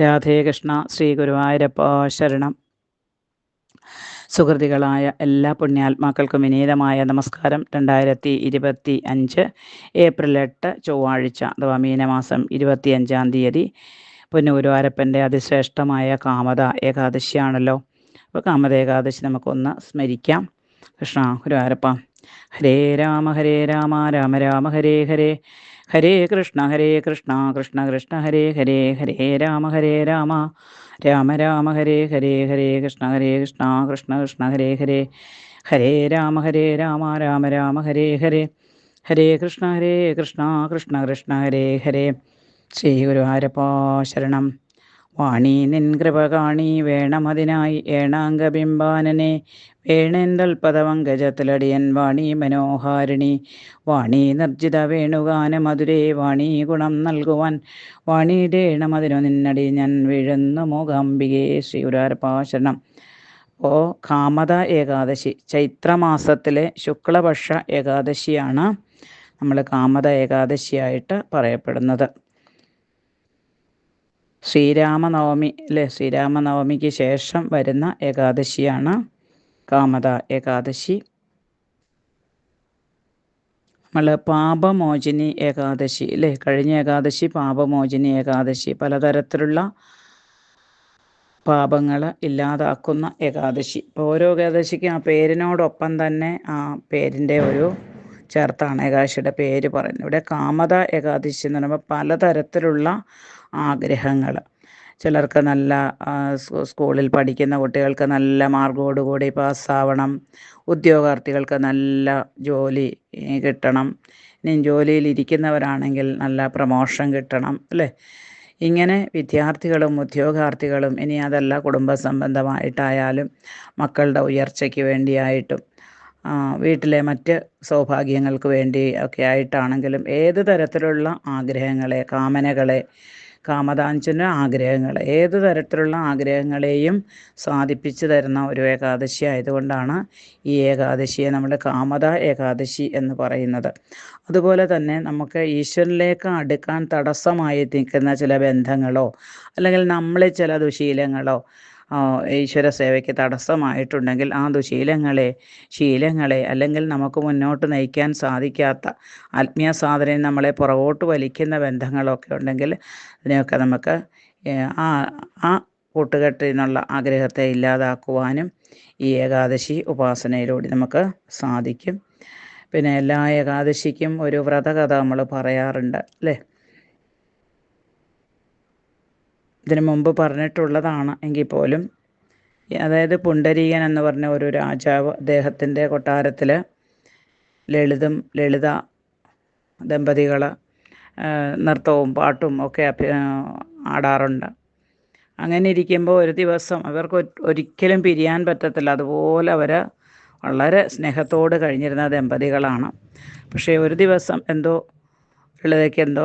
രാധേ കൃഷ്ണ ശ്രീ ഗുരുവായൂരപ്പ ശരണം. സുഹൃതികളായ എല്ലാ പുണ്യാത്മാക്കൾക്കും വിനീതമായ നമസ്കാരം. രണ്ടായിരത്തി ഇരുപത്തി അഞ്ച് ഏപ്രിൽ എട്ട് ചൊവ്വാഴ്ച അഥവാ മീനമാസം ഇരുപത്തി അഞ്ചാം തീയതി പൊന്നുഗുരുവാരപ്പന്റെ അതിശ്രേഷ്ഠമായ കാമത ഏകാദശിയാണല്ലോ. അപ്പോൾ കാമത ഏകാദശി നമുക്കൊന്ന് സ്മരിക്കാം. കൃഷ്ണ ഗുരുവാരപ്പ ഹരേ രാമ ഹരേ രാമ രാമ രാമ ഹരേ ഹരേ. ഹരേ കൃഷ്ണ ഹരേ കൃഷ്ണ കൃഷ്ണ കൃഷ്ണ ഹരേ ഹരേ ഹരേ രാമ ഹരേ രാമ. രാമ രാമ ഹരേ ഹരേ ഹരേ കൃഷ്ണ ഹരേ കൃഷ്ണ കൃഷ്ണ കൃഷ്ണ ഹരേ ഹരേ. ഹരേ രാമ ഹരേ രാമ രാമ രാമ ഹരേ ഹരേ. ഹരേ കൃഷ്ണ ഹരേ കൃഷ്ണ കൃഷ്ണ കൃഷ്ണ ഹരേ ഹരേ. ശ്രീ ഗുരുവായൂരപ്പ ശരണം. വാണി നിൻ കൃപ കാണി വേണമതിനായി ഏണാംഗബിംബാനനെ വേണേന്തൽപദവങ്കജത്തിലടിയൻ വാണി മനോഹാരിണി വാണി നിർജിത വേണുഗാന മധുരേ വാണി ഗുണം നൽകുവാൻ വാണിയിടേണമതിനു നിന്നടി ഞാൻ വീഴുന്നു മൂകാംബികേ ശ്രീ ഗുരുവായൂരപ്പാശരണം ഓ കാമത ഏകാദശി. ചൈത്രമാസത്തിലെ ശുക്ലപക്ഷ ഏകാദശിയാണ് നമ്മൾ കാമത ഏകാദശിയായിട്ട് പറയപ്പെടുന്നത്. ശ്രീരാമനവമി അല്ലേ ശ്രീരാമനവമിക്ക് ശേഷം വരുന്ന ഏകാദശിയാണ് കാമത ഏകാദശി. നമ്മൾ പാപമോചിനി ഏകാദശി അല്ലേ കഴിഞ്ഞ ഏകാദശി പാപമോചിനി ഏകാദശി പലതരത്തിലുള്ള പാപങ്ങൾ ഇല്ലാതാക്കുന്ന ഏകാദശി. ഓരോ ഏകാദശിക്കും ആ പേരിനോടൊപ്പം തന്നെ ആ പേരിന്റെ ഒരു ചേർത്താണ്. ഏകാദശിയുടെ പേര് പറയുന്നത്. ഇവിടെ കാമത ഏകാദശി എന്ന് പറയുമ്പോൾ പലതരത്തിലുള്ള ആഗ്രഹങ്ങൾ. ചിലർക്ക് നല്ല സ്കൂളിൽ പഠിക്കുന്ന കുട്ടികൾക്ക് നല്ല മാർക്കോടുകൂടി പാസ്സാവണം. ഉദ്യോഗാർത്ഥികൾക്ക് നല്ല ജോലി കിട്ടണം. ഇനി ജോലിയിൽ ഇരിക്കുന്നവരാണെങ്കിൽ നല്ല പ്രമോഷൻ കിട്ടണം അല്ലേ? ഇങ്ങനെ വിദ്യാർത്ഥികളും ഉദ്യോഗാർത്ഥികളും ഇനി അതല്ല കുടുംബ സംബന്ധമായിട്ടായാലും മക്കളുടെ ഉയർച്ചയ്ക്ക് വേണ്ടിയായിട്ടും വീട്ടിലെ മറ്റ് സൗഭാഗ്യങ്ങൾക്ക് വേണ്ടി ഒക്കെ ആയിട്ടാണെങ്കിലും ഏത് തരത്തിലുള്ള ആഗ്രഹങ്ങളെ കാമനകളെ കാമതാഞ്ചന ആഗ്രഹങ്ങൾ ഏത് തരത്തിലുള്ള ആഗ്രഹങ്ങളെയും സാധിപ്പിച്ചു തരുന്ന ഒരു ഏകാദശി ആയതുകൊണ്ടാണ് ഈ ഏകാദശിയെ നമ്മൾ കാമത ഏകാദശി എന്ന് പറയുന്നത്. അതുപോലെ തന്നെ നമുക്ക് ഈശ്വരനിലേക്ക് അടുക്കാൻ തടസ്സമായി നിൽക്കുന്ന ചില ബന്ധങ്ങളോ അല്ലെങ്കിൽ നമ്മളെ ചില ദുശീലങ്ങളോ ഈശ്വര സേവയ്ക്ക് തടസ്സമായിട്ടുണ്ടെങ്കിൽ ആ ദുശീലങ്ങളെ ശീലങ്ങളെ അല്ലെങ്കിൽ നമുക്ക് മുന്നോട്ട് നയിക്കാൻ സാധിക്കാത്ത ആത്മീയ സാധനം നമ്മളെ പുറകോട്ട് വലിക്കുന്ന ബന്ധങ്ങളൊക്കെ ഉണ്ടെങ്കിൽ അതിനെയൊക്കെ നമുക്ക് ആ ആ കൂട്ടുകെട്ടിൽ നിന്നുള്ള ആഗ്രഹത്തെ ഇല്ലാതാക്കുവാനും ഈ ഏകാദശി ഉപാസനയിലൂടെ നമുക്ക് സാധിക്കും. പിന്നെ എല്ലാ ഏകാദശിക്കും ഒരു വ്രതകഥ നമ്മൾ പറയാറുണ്ട് അല്ലേ? ഇതിനു മുമ്പ് പറഞ്ഞിട്ടുള്ളതാണ് എങ്കിൽ പോലും. അതായത് പുണ്ടരീകൻ എന്ന് പറഞ്ഞ ഒരു രാജാവ് അദ്ദേഹത്തിന്റെ കൊട്ടാരത്തിൽ ലളിതം ലളിത ദമ്പതികൾ നൃത്തവും പാട്ടും ഒക്കെ ആടാറുണ്ട്. അങ്ങനെ ഇരിക്കുമ്പോൾ ഒരു ദിവസം അവർക്ക് ഒരിക്കലും പിരിയാൻ പറ്റത്തില്ല. അതുപോലെ അവർ വളരെ സ്നേഹത്തോട് കഴിഞ്ഞിരുന്ന ദമ്പതികളാണ്. പക്ഷേ ഒരു ദിവസം എന്തോ ലളിതയ്ക്ക് എന്തോ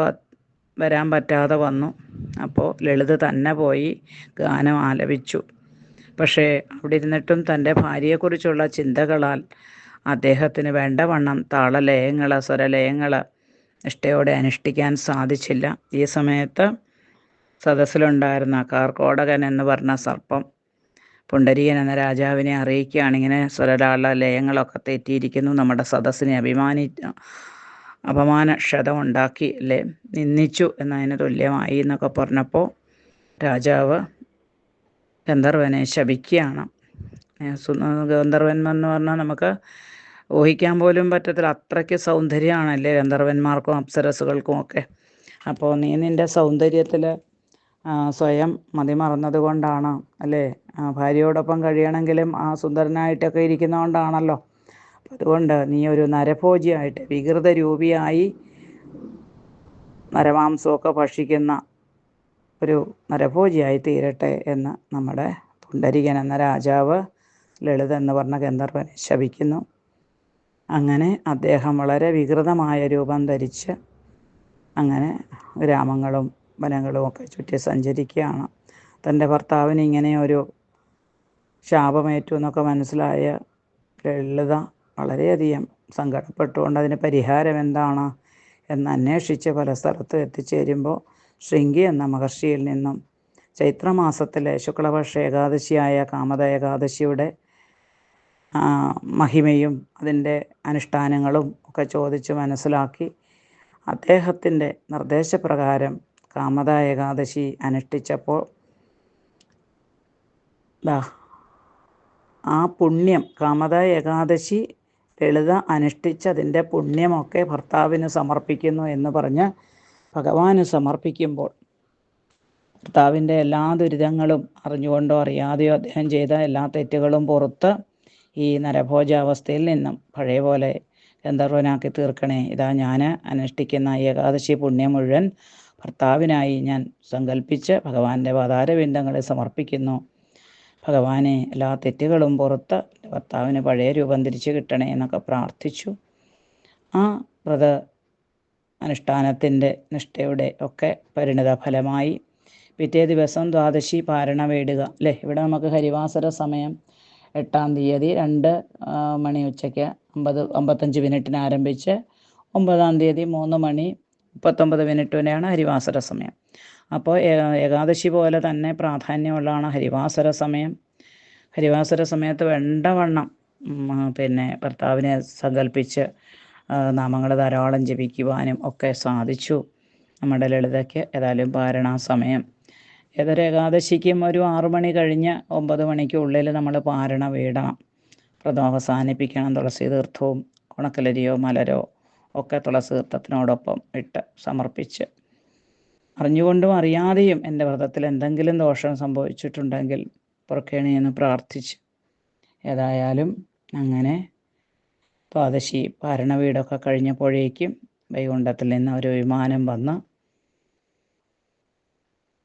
വരാൻ പറ്റാതെ വന്നു. അപ്പോൾ ലളിത തന്നെ പോയി ഗാനം ആലപിച്ചു. പക്ഷേ അവിടെ ഇരുന്നിട്ടും തന്റെ ഭാര്യയെക്കുറിച്ചുള്ള ചിന്തകളാൽ അദ്ദേഹത്തിന് വേണ്ടവണ്ണം താളലയങ്ങൾ സ്വരലയങ്ങൾ നിഷ്ഠയോടെ അനുഷ്ഠിക്കാൻ സാധിച്ചില്ല. ഈ സമയത്ത് സദസ്സിലുണ്ടായിരുന്ന കാർക്കോടകൻ എന്ന് പറഞ്ഞ സർപ്പം പുണ്ടരീകൻ എന്ന രാജാവിനെ അറിയിക്കുകയാണ്. ഇങ്ങനെ സ്വരലാള ലയങ്ങളൊക്കെ തെറ്റിയിരിക്കുന്നു. നമ്മുടെ സദസ്സിനെ അഭിമാനി അപമാന ക്ഷതമുണ്ടാക്കി അല്ലേ നിന്ദിച്ചു എന്നതിന് തുല്യമായി എന്നൊക്കെ പറഞ്ഞപ്പോൾ രാജാവ് ഗന്ധർവനെ ശപിക്കുകയാണ്. ഗന്ധർവൻ എന്ന് പറഞ്ഞാൽ നമുക്ക് ഊഹിക്കാൻ പോലും പറ്റത്തില്ല. അത്രയ്ക്ക് സൗന്ദര്യമാണല്ലേ ഗന്ധർവന്മാർക്കും അപ്സരസുകൾക്കും ഒക്കെ. അപ്പോൾ നീ നിന്റെ സൗന്ദര്യത്തിൽ സ്വയം മതിമറന്നത് കൊണ്ടാണ് അല്ലേ? ഭാര്യയോടൊപ്പം കഴിയണമെങ്കിലും ആ സുന്ദരനായിട്ടൊക്കെ ഇരിക്കുന്നതുകൊണ്ടാണല്ലോ അതുകൊണ്ട് നീ ഒരു നരഭോജിയായിട്ട് വികൃത രൂപിയായി നരമാംസമൊക്കെ ഭക്ഷിക്കുന്ന ഒരു നരഭോജിയായി തീരട്ടെ എന്ന് നമ്മുടെ പുണ്ടരികൻ എന്ന രാജാവ് ലളിത എന്ന് പറഞ്ഞ ഗന്ധർവനെ ശപിക്കുന്നു. അങ്ങനെ അദ്ദേഹം വളരെ വികൃതമായ രൂപം ധരിച്ച് അങ്ങനെ ഗ്രാമങ്ങളും വനങ്ങളും ഒക്കെ ചുറ്റി സഞ്ചരിക്കുകയാണ്. തന്റെ ഭർത്താവിന് ഇങ്ങനെ ഒരു ശാപമേറ്റു എന്നൊക്കെ മനസ്സിലായ ലളിത വളരെയധികം സങ്കടപ്പെട്ടുകൊണ്ട് അതിന് പരിഹാരം എന്താണ് എന്ന് അന്വേഷിച്ച് പല സ്ഥലത്തും എത്തിച്ചേരുമ്പോൾ ശൃംഗി എന്ന മഹർഷിയിൽ നിന്നും ചൈത്രമാസത്തിലെ ശുക്ലപക്ഷ ഏകാദശിയായ കാമത ഏകാദശിയുടെ മഹിമയും അതിന്റെ അനുഷ്ഠാനങ്ങളും ഒക്കെ ചോദിച്ച് മനസ്സിലാക്കി അദ്ദേഹത്തിന്റെ നിർദ്ദേശപ്രകാരം കാമത ഏകാദശി അനുഷ്ഠിച്ചപ്പോൾ ആ പുണ്യം കാമത ഏകാദശി ലളിത അനുഷ്ഠിച്ചതിന്റെ പുണ്യമൊക്കെ ഭർത്താവിന് സമർപ്പിക്കുന്നു എന്ന് പറഞ്ഞ് ഭഗവാന് സമർപ്പിക്കുമ്പോൾ ഭർത്താവിന്റെ എല്ലാ ദുരിതങ്ങളും അറിഞ്ഞുകൊണ്ടോ അറിയാതെയോ അദ്ദേഹം ചെയ്ത എല്ലാ തെറ്റുകളും പുറത്ത് ഈ നരഭോജാവസ്ഥയിൽ നിന്നും പഴയ പോലെ ഗന്ധർവനാക്കി തീർക്കണേ. ഇതാ ഞാൻ അനുഷ്ഠിക്കുന്ന ഏകാദശി പുണ്യം മുഴുവൻ ഭർത്താവിനായി ഞാൻ സങ്കല്പിച്ച് ഭഗവാന്റെ പാതാരബിന്ദങ്ങളെ സമർപ്പിക്കുന്നു. ഭഗവാനെ എല്ലാ തെറ്റുകളും പുറത്ത് ഭർത്താവിന് പഴയ രൂപം തിരിച്ചു കിട്ടണേ എന്നൊക്കെ പ്രാർത്ഥിച്ചു. ആ വ്രത അനുഷ്ഠാനത്തിന്റെ നിഷ്ഠയുടെ ഒക്കെ പരിണിത ഫലമായി പിറ്റേ ദിവസം ദ്വാദശി പാരണ വേടുക. അല്ലേ ഇവിടെ നമുക്ക് ഹരിവാസര സമയം എട്ടാം തീയതി രണ്ട് മണി ഉച്ചയ്ക്ക് അമ്പത് അമ്പത്തഞ്ച് മിനിറ്റിന് ആരംഭിച്ച് ഒമ്പതാം തീയതി മൂന്ന് മണി മുപ്പത്തൊമ്പത് മിനിറ്റ് വരെയാണ് ഹരിവാസര സമയം. അപ്പോൾ ഏകാദശി പോലെ തന്നെ പ്രാധാന്യമുള്ളതാണ് ഹരിവാസര സമയം. ഹരിവാസര സമയത്ത് വേണ്ടവണ്ണം പിന്നെ ഭർത്താവിനെ സങ്കല്പിച്ച് നാമങ്ങൾ ധാരാളം ജപിക്കുവാനും ഒക്കെ സാധിച്ചു. നമ്മുടെ ലളിതയ്ക്ക് ഏതായാലും പാരണ സമയം. ഏതൊരു ഏകാദശിക്കും ഒരു ആറു മണി കഴിഞ്ഞ് ഒമ്പത് മണിക്കുള്ളിൽ നമ്മൾ പാരണ വീടണം. വ്രതം അവസാനിപ്പിക്കണം തുളസി തീർത്ഥവും ഉണക്കലരിയോ മലരോ ഒക്കെ തുളസി തീർത്ഥത്തിനോടൊപ്പം ഇട്ട് സമർപ്പിച്ച്. അറിഞ്ഞുകൊണ്ടും അറിയാതെയും എന്റെ വ്രതത്തിൽ എന്തെങ്കിലും ദോഷം സംഭവിച്ചിട്ടുണ്ടെങ്കിൽ പുറക്കേണി എന്ന് പ്രാർത്ഥിച്ച്. ഏതായാലും അങ്ങനെ ദ്വാദശി ഭരണ വീടൊക്കെ കഴിഞ്ഞപ്പോഴേക്കും വൈകുണ്ഠത്തിൽ നിന്ന് ഒരു വിമാനം വന്ന്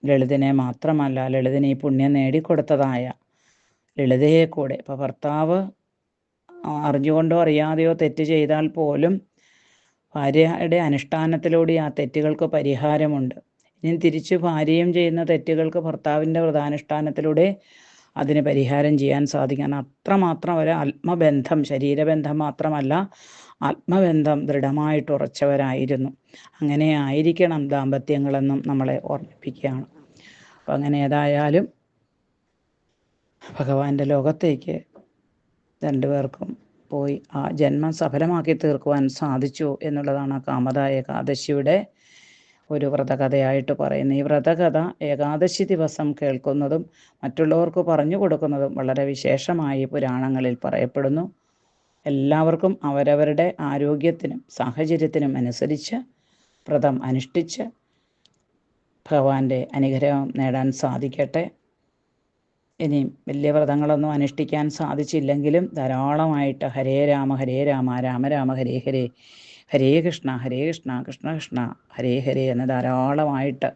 ലളിതനെ മാത്രമല്ല ലളിതന് ഈ പുണ്യം നേടിക്കൊടുത്തതായ ലളിതയെ കൂടെ. ഇപ്പോൾ ഭർത്താവ് അറിഞ്ഞുകൊണ്ടോ അറിയാതെയോ തെറ്റ് ചെയ്താൽ പോലും ഭാര്യയുടെ അനുഷ്ഠാനത്തിലൂടെ ആ തെറ്റുകൾക്ക് പരിഹാരമുണ്ട്. ഇനി തിരിച്ച് ഭാര്യയും ചെയ്യുന്ന തെറ്റുകൾക്ക് ഭർത്താവിന്റെ വ്രതാനുഷ്ഠാനത്തിലൂടെ അതിന് പരിഹാരം ചെയ്യാൻ സാധിക്കാൻ അത്രമാത്രം ഒരു ആത്മബന്ധം ശരീരബന്ധം മാത്രമല്ല ആത്മബന്ധം ദൃഢമായിട്ട് ഉറച്ചവരായിരുന്നു. അങ്ങനെ ആയിരിക്കണം ദാമ്പത്യങ്ങളെന്നും നമ്മളെ ഓർമ്മിപ്പിക്കുകയാണ്. അപ്പം അങ്ങനെ ഏതായാലും ഭഗവാന്റെ ലോകത്തേക്ക് രണ്ടുപേർക്കും പോയി. ആ ജന്മം സഫലമാക്കി തീർക്കുവാൻ സാധിച്ചു എന്നുള്ളതാണ് കാമത ഏകാദശിയുടെ ഒരു വ്രതകഥയായിട്ട് പറയുന്നത്. ഈ വ്രതകഥ ഏകാദശി ദിവസം കേൾക്കുന്നതും മറ്റുള്ളവർക്ക് പറഞ്ഞു കൊടുക്കുന്നതും വളരെ വിശേഷമായി പുരാണങ്ങളിൽ പറയപ്പെടുന്നു. എല്ലാവർക്കും അവരവരുടെ ആരോഗ്യത്തിനും സാഹചര്യത്തിനും അനുസരിച്ച് വ്രതം അനുഷ്ഠിച്ച് ഭഗവാന്റെ അനുഗ്രഹം നേടാൻ സാധിക്കട്ടെ. ഇനി വലിയ വ്രതങ്ങളൊന്നും അനുഷ്ഠിക്കാൻ സാധിച്ചില്ലെങ്കിലും ധാരാളമായിട്ട് ഹരേ രാമ ഹരേ രാമ രാമ രാമ ഹരേ ഹരേ ഹരേ കൃഷ്ണ ഹരേ കൃഷ്ണ കൃഷ്ണ കൃഷ്ണ ഹരേ ഹരേ എന്ന് ധാരാളമായിട്ട്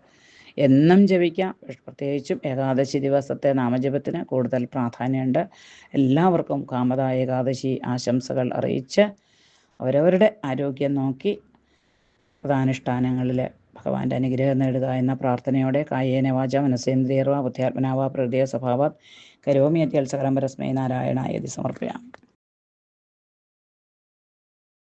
എന്നും ജപിക്കാം. പ്രത്യേകിച്ചും ഏകാദശി ദിവസത്തെ നാമജപത്തിന് കൂടുതൽ പ്രാധാന്യമുണ്ട്. എല്ലാവർക്കും കാമത ഏകാദശി ആശംസകൾ അറിയിച്ച് അവരവരുടെ ആരോഗ്യം നോക്കി പ്രധാനുഷ്ഠാനങ്ങളിൽ ഭഗവാന്റെ അനുഗ്രഹം നേടുക എന്ന പ്രാർത്ഥനയോടെ കായേന വാച മനസേന്ദ്രിയർവ ബുദ്ധ്യാത്മനാവ പ്രകൃതിയ സ്വഭാവ കരോമി അത്യത്സകരം പരസ്മൈ നാരായണ യതി സമർപ്പയാം.